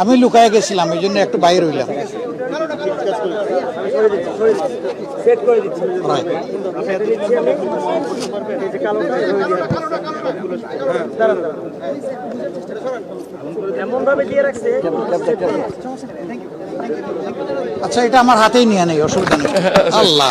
আমি লুকায় গেছিলাম, এই জন্য একটু বাইরে রাখছে আচ্ছা এটা আমার হাতেই নিয়ে নেই, অসুবিধা নেই। আল্লাহ।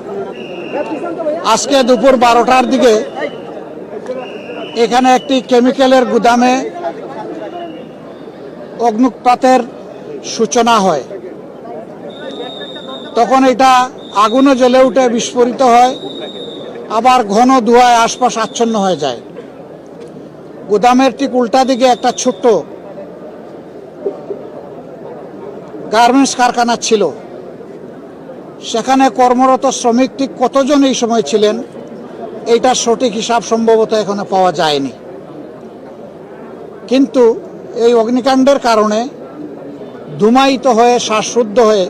আজকে দুপুর বারোটার দিকে এখানে একটি কেমিক্যালের গুদামে অগ্নুৎপাতের সূচনা হয়। তখন এটা আগুনে জ্বলে উঠে বিস্ফোরিত হয়, আবার ঘন ধোঁয়ায় আশপাশ আচ্ছন্ন হয়ে যায়। গুদামের ঠিক উল্টা দিকে একটা ছোট্ট গার্মেন্টস কারখানা ছিল। সেখানে কর্মরত শ্রমিক ঠিক কতজন এই সময় ছিলেন? এইটার সঠিক হিসাব সম্ভবত এখনও পাওয়া যায়নি। কিন্তু এই অগ্নিকাণ্ডের কারণে ধুমায়িত হয়ে, শ্বাসরুদ্ধ হয়ে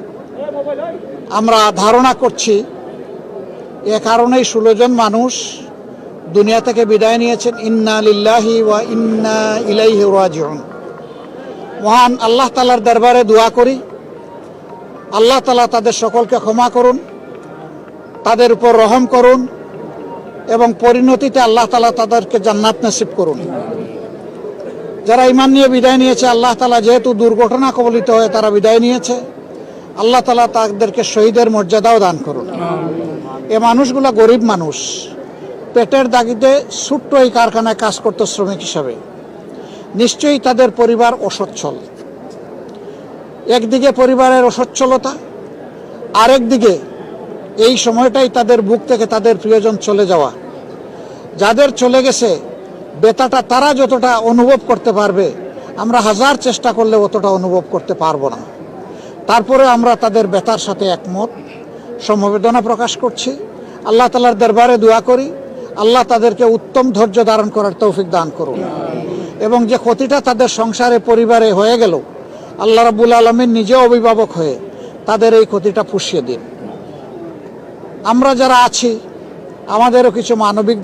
আমরা ধারণা করছি এ কারণেই ষোলো জন মানুষ দুনিয়া থেকে বিদায় নিয়েছেন। ইন্না লিল্লাহি ওয়া ইন্না ইলাইহি রাজিউন। মহান আল্লাহ তালার দরবারে দোয়া করি। আল্লাহ তালা তাদের সকলকে ক্ষমা করুন, তাদের উপর রহম করুন এবং পরিণতিতে আল্লাহ তালা তাদেরকে জান্নাত নসিব করুন। যারা ইমান নিয়ে বিদায় নিয়েছে, আল্লাহ তালা যেহেতু দুর্ঘটনা কবলিত হয়ে তারা বিদায় নিয়েছে, আল্লাহ তালা তাদেরকে শহীদের মর্যাদাও দান করুন। এ মানুষগুলো গরিব মানুষ, পেটের দাগিতে ছোট্ট এই কারখানায় কাজ করতো শ্রমিক হিসাবে। নিশ্চয়ই তাদের পরিবার অসচ্ছল। একদিকে পরিবারের অসচ্ছলতা, আরেকদিকে এই সময়টাই তাদের বুক থেকে তাদের প্রিয়জন চলে যাওয়া। যাদের চলে গেছে, বেতাটা তারা যতটা অনুভব করতে পারবে, আমরা হাজার চেষ্টা করলে অতটা অনুভব করতে পারব না। তারপরে আমরা তাদের বেতার সাথে একমত, সমবেদনা প্রকাশ করছি। আল্লাহ তালার দরবারে দোয়া করি, আল্লাহ তাদেরকে উত্তম ধৈর্য ধারণ করার তৌফিক দান করুন। এবং যে ক্ষতিটা তাদের সংসারে, পরিবারে হয়ে গেল আল্লাহ রাবুল আলমের নিজে অভিভাবক হয়ে তাদের এই ক্ষতিটা পুষিয়ে দিন। আমরা যারা আছি, আমাদেরও কিছু মানবিক